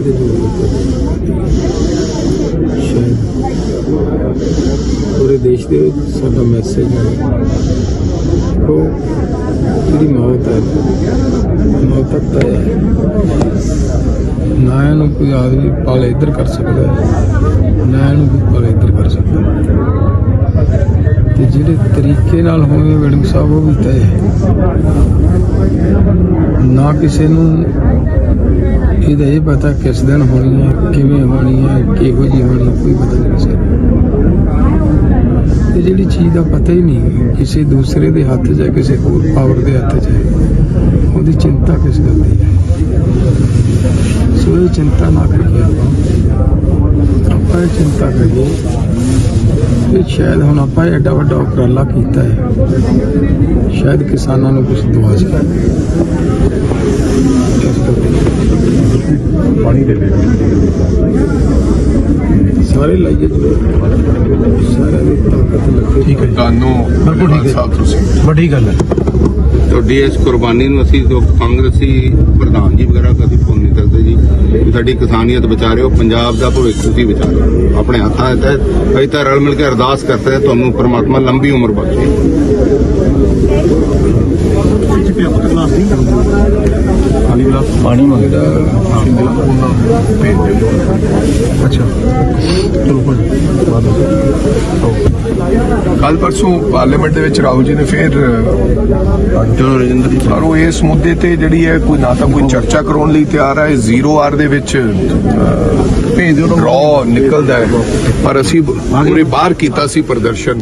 ਦੇ ਪੂਰੇ ਦੇਸ਼ ਦੇ ਸਾਡਾ ਮੈਸੇਜ ਹੈ। ਕੋ ਜਿਹੜੀ ਮੌਤ ਹੈ ਮੌਤ ਤੱਕ ਹੈ। ਨਾ ਇਹਨੂੰ ਕੋਈ ਆਦਮੀ ਪਾਲੇ ਇੱਧਰ ਕਰ ਸਕਦਾ ਨਾ ਇਹਨੂੰ ਕੋਈ ਪਾਲੇ ਇੱਧਰ ਕਰ ਸਕਦਾ ਤੇ ਜਿਹੜੇ ਤਰੀਕੇ ਨਾਲ ਹੋਵੇ ਵੜਿੰਗ ਸਾਹਿਬ, ਉਹ ਵੀ ਤੈਅ ਹੈ। ਨਾ ਕਿਸੇ ਨੂੰ ਇਹਦਾ ਇਹ ਪਤਾ ਕਿਸ ਦਿਨ ਹੋਣੀ ਹੈ, ਕਿਵੇਂ ਹੋਣੀ ਹੈ, ਕਿਹੋ ਜਿਹੀ ਹੋਣੀ ਕੋਈ ਪਤਾ ਨਹੀਂ ਕਿਸੇ ਤੇ ਜਿਹੜੀ ਚੀਜ਼ ਦਾ ਪਤਾ ਹੀ ਨਹੀਂ ਕਿਸੇ ਦੂਸਰੇ ਦੇ ਹੱਥ 'ਚ ਹੈ ਕਿਸੇ ਹੋਰ ਪਾਵਰ ਦੇ ਹੱਥ 'ਚ ਹੈ, ਉਹਦੀ ਚਿੰਤਾ ਕਿਸ ਗੱਲ ਦੀ ਹੈ? ਸੋ ਇਹ ਚਿੰਤਾ ਨਾ ਕਰੀਏ ਆਪਾਂ। ਆਪਾਂ ਇਹ ਚਿੰਤਾ ਕਰੀਏ ਕਿ ਸ਼ਾਇਦ ਹੁਣ ਆਪਾਂ ਐਡਾ ਵੱਡਾ ਉਪਰਾਲਾ ਕੀਤਾ ਹੈ, ਸ਼ਾਇਦ ਕਿਸਾਨਾਂ ਨੂੰ ਕੁਝ ਦੁਆ ਸਕੇ ਇਸ ਕਰਕੇ ਪਾਣੀ ਦੇ ਦੇ ਸਾਰੇ ਲਾਈਏ ਜੀ। ਸਾਰਿਆਂ ਦੀ ਤਾਕਤ ਲੱਗੇ। ਠੀਕ ਹੈ ਜੀ। ਤੁਹਾਨੂੰ ਬਿਲਕੁਲ ਠੀਕ ਹੈ। ਸਾਹਿਬ ਤੁਸੀਂ। ਵੱਡੀ ਗੱਲ ਹੈ। ਤੁਹਾਡੀ ਇਸ ਕੁਰਬਾਨੀ ਨੂੰ ਅਸੀਂ ਜੋ ਕਾਂਗਰਸੀ ਪ੍ਰਧਾਨ ਜੀ ਵਗੈਰਾ ਕਦੀ ਭੁੱਲ ਨਹੀਂ ਸਕਦੇ ਜੀ। ਵੀ ਸਾਡੀ ਕਿਸਾਨੀਅਤ ਬਚਾ ਰਹੇ ਹੋ ਪੰਜਾਬ ਦਾ ਭਵਿੱਖ ਤੁਸੀਂ ਬਚਾ ਰਹੇ ਹੋ ਆਪਣੇ ਹੱਥਾਂ ਦੇ ਤਹਿਤ ਅਸੀਂ ਤਾਂ ਰਲ ਮਿਲ ਕੇ ਅਰਦਾਸ ਕਰਦੇ ਹਾਂ ਤੁਹਾਨੂੰ ਪ੍ਰਮਾਤਮਾ ਲੰਬੀ ਉਮਰ ਬਖਸ਼ੇ ਚਿੱਟੇ ਪੁੱਤ ਗਲਾਸ ਦੀ ਪਾਣੀ ਮੰਗਦਾ ਅੱਛਾ। ਚਲੋ ਕੱਲ ਪਰਸੋਂ ਪਾਰਲੀਮੈਂਟ ਦੇ ਵਿੱਚ ਰਾਹੁਲ ਜੀ ਨੇ ਫਿਰ ਚਲੋ ਰਜਿੰਦਰ ਜੀ। ਪਰ ਉਹ ਇਸ ਮੁੱਦੇ ਤੇ ਜਿਹੜੀ ਹੈ ਕੋਈ ਨਾ ਤਾਂ ਕੋਈ ਚਰਚਾ ਕਰਾਉਣ ਲਈ ਤਿਆਰ ਹੈ ਜ਼ੀਰੋ ਆਰ ਦੇ ਵਿੱਚ ਭੇਜ ਦਿਓ ਨਿਕਲਦਾ ਹੈ। ਪਰ ਅਸੀਂ ਪੂਰੇ ਬਾਹਰ ਕੀਤਾ ਸੀ ਪ੍ਰਦਰਸ਼ਨ।